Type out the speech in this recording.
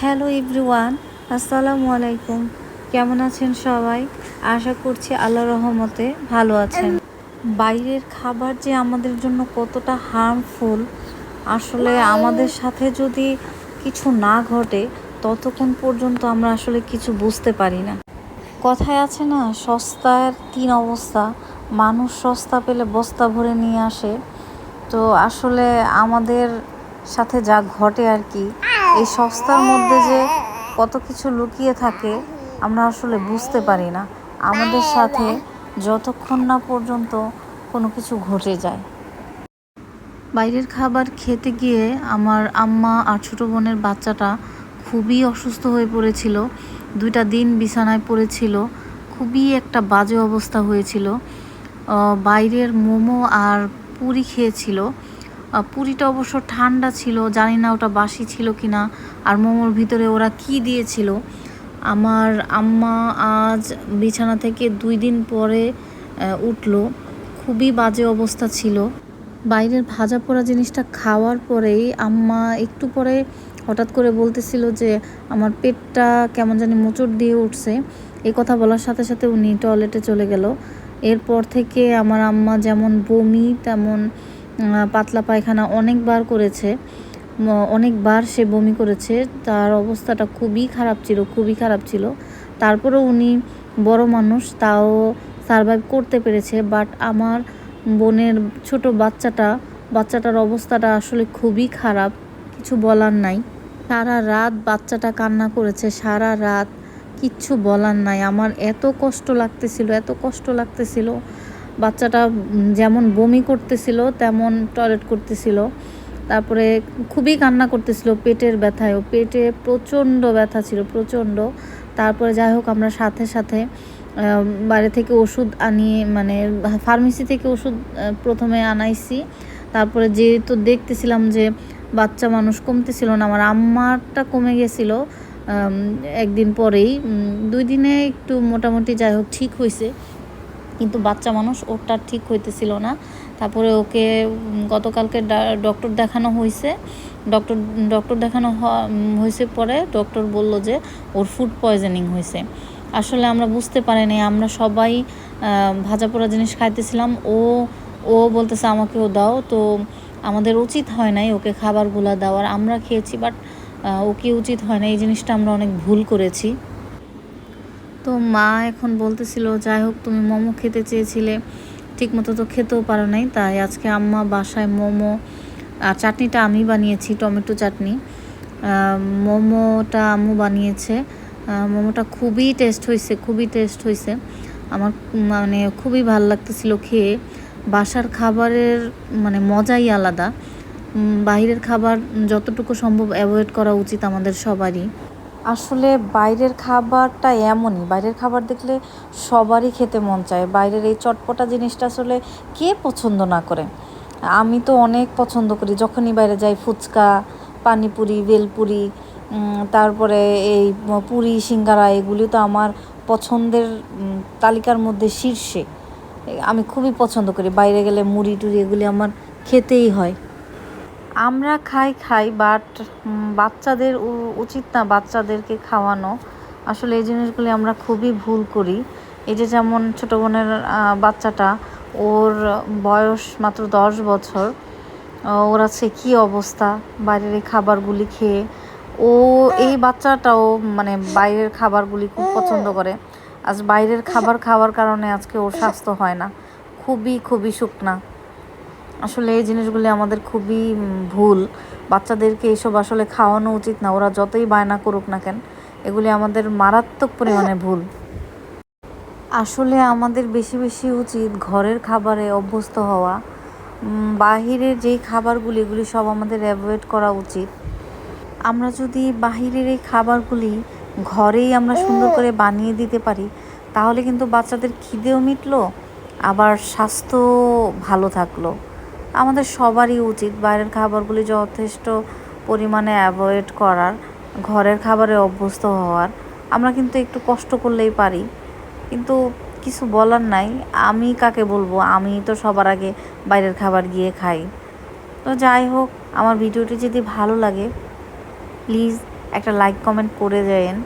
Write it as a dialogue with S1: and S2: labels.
S1: Hello everyone আসসালামু আলাইকুম। কেমন আছেন সবাই? আশা করছি আল্লাহ রহমতে ভালো আছেন। বাইরের খাবার যে আমাদের জন্য কতটা হার্মফুল আসলে আমাদের সাথে যদি কিছু না ঘটে ততক্ষণ পর্যন্ত আমরা আসলে কিছু বুঝতে পারি না। কথায় আছে না সস্তার তিন অবস্থা। মানুষ সস্তা পেলে বস্তা ভরে নিয়ে আসে। তো আসলে আমাদের সাথে যা ঘটে আর কি এই সস্তার মধ্যে যে কত কিছু লুকিয়ে থাকে, আমরা আসলে বুঝতে পারি না। আমাদের সাথে যতক্ষণ না পর্যন্ত কোনো কিছু ঘটে যায়। বাইরের খাবার খেতে গিয়ে আমার আম্মা আর ছোটো বোনের বাচ্চাটা খুবই অসুস্থ হয়ে পড়েছিল। দুইটা দিন বিছানায় পড়েছিল। খুবই একটা বাজে অবস্থা হয়েছিল। বাইরের মোমো আর পুরি খেয়েছিল। পুরিটা অবশ্য ঠান্ডা ছিল, জানি না ওটা বাসি ছিল কি না আর মোমোর ভিতরে ওরা কি দিয়েছিল। আমার আম্মা আজ বিছানা থেকে দুই দিন পরে উঠল। খুবই বাজে অবস্থা ছিল। বাইরের ভাজা পোড়া জিনিসটা খাওয়ার পরেই আম্মা একটু পরে হঠাৎ করে বলতেছিল যে, আমার পেটটা কেমন জানি মোচড় দিয়ে উঠছে। এই কথা বলার সাথে সাথে উনি টয়লেটে চলে গেল। এরপর থেকে আমার আম্মা যেমন বমি, তেমন পাতলা পায়খানা অনেকবার করেছে অনেকবার সে বমি করেছে, তার অবস্থাটা খুবই খারাপ ছিল, খুবই খারাপ ছিল। তারপরেও উনি বড় মানুষ, তাও সারভাইভ করতে পেরেছে বাট আমার বোনের ছোট বাচ্চাটা, বাচ্চাটার অবস্থাটা আসলে খুবই খারাপ, কিছু বলার নাই। সারা রাত বাচ্চাটা কান্না করেছে, সারা রাত কিচ্ছু বলার নাই। আমার এত কষ্ট লাগতেছিল, এত কষ্ট লাগতেছিল বাচ্চাটা যেমন বমি করতেছিল, তেমন টয়লেট করতেছিল। তারপরে খুবই কান্না করতেছিল পেটের ব্যথায়। ও পেটে প্রচণ্ড ব্যথা ছিল, প্রচণ্ড। তারপরে যাই হোক, আমরা সাথে সাথে বাইরে থেকে ওষুধ আনিয়ে মানে ফার্মেসি থেকে ওষুধ প্রথমে আনাইছি। তারপরে যেহেতু দেখতেছিলাম যে বাচ্চা মানুষ কমতেছিল না, আমার আম্মারটা কমে গেছিল একদিন পরেই। দুই দিনে একটু মোটামুটি যাই হোক ঠিক হয়েছে কিন্তু বাচ্চা মানুষ ওরটা ঠিক হইতেছিল না। তারপরে ওকে গতকালকে ডক্টর দেখানো হয়েছে ডক্টর ডক্টর দেখানো হয়েছে পরে ডক্টর বলল যে ওর ফুড পয়জনিং হয়েছে আসলে আমরা বুঝতে পারি পারিনি, আমরা সবাই ভাজা পোড়া জিনিস খাইতেছিলাম। ও ও বলতেছে আমাকেও দাও। তো আমাদের উচিত হয় নাই ওকে খাবারগুলো দেওয়ার। আমরা খেয়েছি বাট ওকে উচিত হয় না এই জিনিসটা আমরা অনেক ভুল করেছি। তো মা এখন বলতেছিল, যাই হোক, তুমি মোমো খেতে চেয়েছিলে, ঠিকমতো তো খেতেও পারো নাই, তাই আজকে আম্মা বাসায় মোমো আর চাটনিটা আমি বানিয়েছি, টমেটো চাটনি। মোমোটা আম্মু বানিয়েছে মোমোটা খুবই টেস্ট হয়েছে খুবই টেস্ট হয়েছে আমার মানে খুবই ভালো লাগতেছিল খেয়ে। বাসার খাবারের মানে মজাই আলাদা। বাইরের খাবার যতটুকু সম্ভব অ্যাভয়েড করা উচিত আমাদের সবারই। আসলে বাইরের খাবারটা এমনই। বাইরের খাবার দেখলে সবারই খেতে মন চায়। বাইরের এই চটপটা জিনিসটা আসলে কে পছন্দ না করে? আমি তো অনেক পছন্দ করি। যখনই বাইরে যাই, ফুচকা, পানিপুরি বেলপুরি তারপরে এই পুরি, সিঙ্গারা, এগুলি তো আমার পছন্দের তালিকার মধ্যে শীর্ষে। আমি খুবই পছন্দ করি। বাইরে গেলে মুড়ি টুড়ি এগুলি আমার খেতেই হয়। আমরা খাই খাই বাট বাচ্চাদের উচিত না বাচ্চাদেরকে খাওয়ানো। আসলে এই জিনিসগুলি আমরা খুবই ভুল করি। এই যে যেমন ছোটো বোনের বাচ্চাটা, ওর বয়স মাত্র দশ বছর ওর আছে কী অবস্থা, বাইরের এই খাবারগুলি খেয়ে। ও, এই বাচ্চাটাও মানে বাইরের খাবারগুলি খুব পছন্দ করে। আজ বাইরের খাবার খাওয়ার কারণে আজকে ওর স্বাস্থ্য হয় না। খুবই খুবই শুকনা। আসলে এই জিনিসগুলি আমাদের খুবই ভুল। বাচ্চাদেরকে এইসব আসলে খাওয়ানো উচিত না। ওরা যতই বায়না করুক না কেন এগুলি আমাদের মারাত্মক পরিমাণে ভুল। আসলে আমাদের বেশি বেশি উচিত ঘরের খাবারে অভ্যস্ত হওয়া। বাহিরের যেই খাবারগুলি এগুলি সব আমাদের অ্যাভয়েড করা উচিত। আমরা যদি বাহিরের এই খাবারগুলি ঘরেই আমরা সুন্দর করে বানিয়ে দিতে পারি তাহলে কিন্তু বাচ্চাদের খিদেও মিটলো আবার স্বাস্থ্য ভালো থাকল। আমাদের সবারই উচিত বাইরের খাবারগুলি যথেষ্ট পরিমাণে অ্যাভয়েড করার, ঘরের খাবারে অভ্যস্ত হওয়ার। আমরা কিন্তু একটু কষ্ট করলেই পারি। কিন্তু কিছু বলার নাই, আমি কাকে বলব? আমি তো সবার আগে বাইরের খাবার গিয়ে খাই। তো যাই হোক, আমার ভিডিওটি যদি ভালো লাগে প্লিজ একটা লাইক কমেন্ট করে যায়েন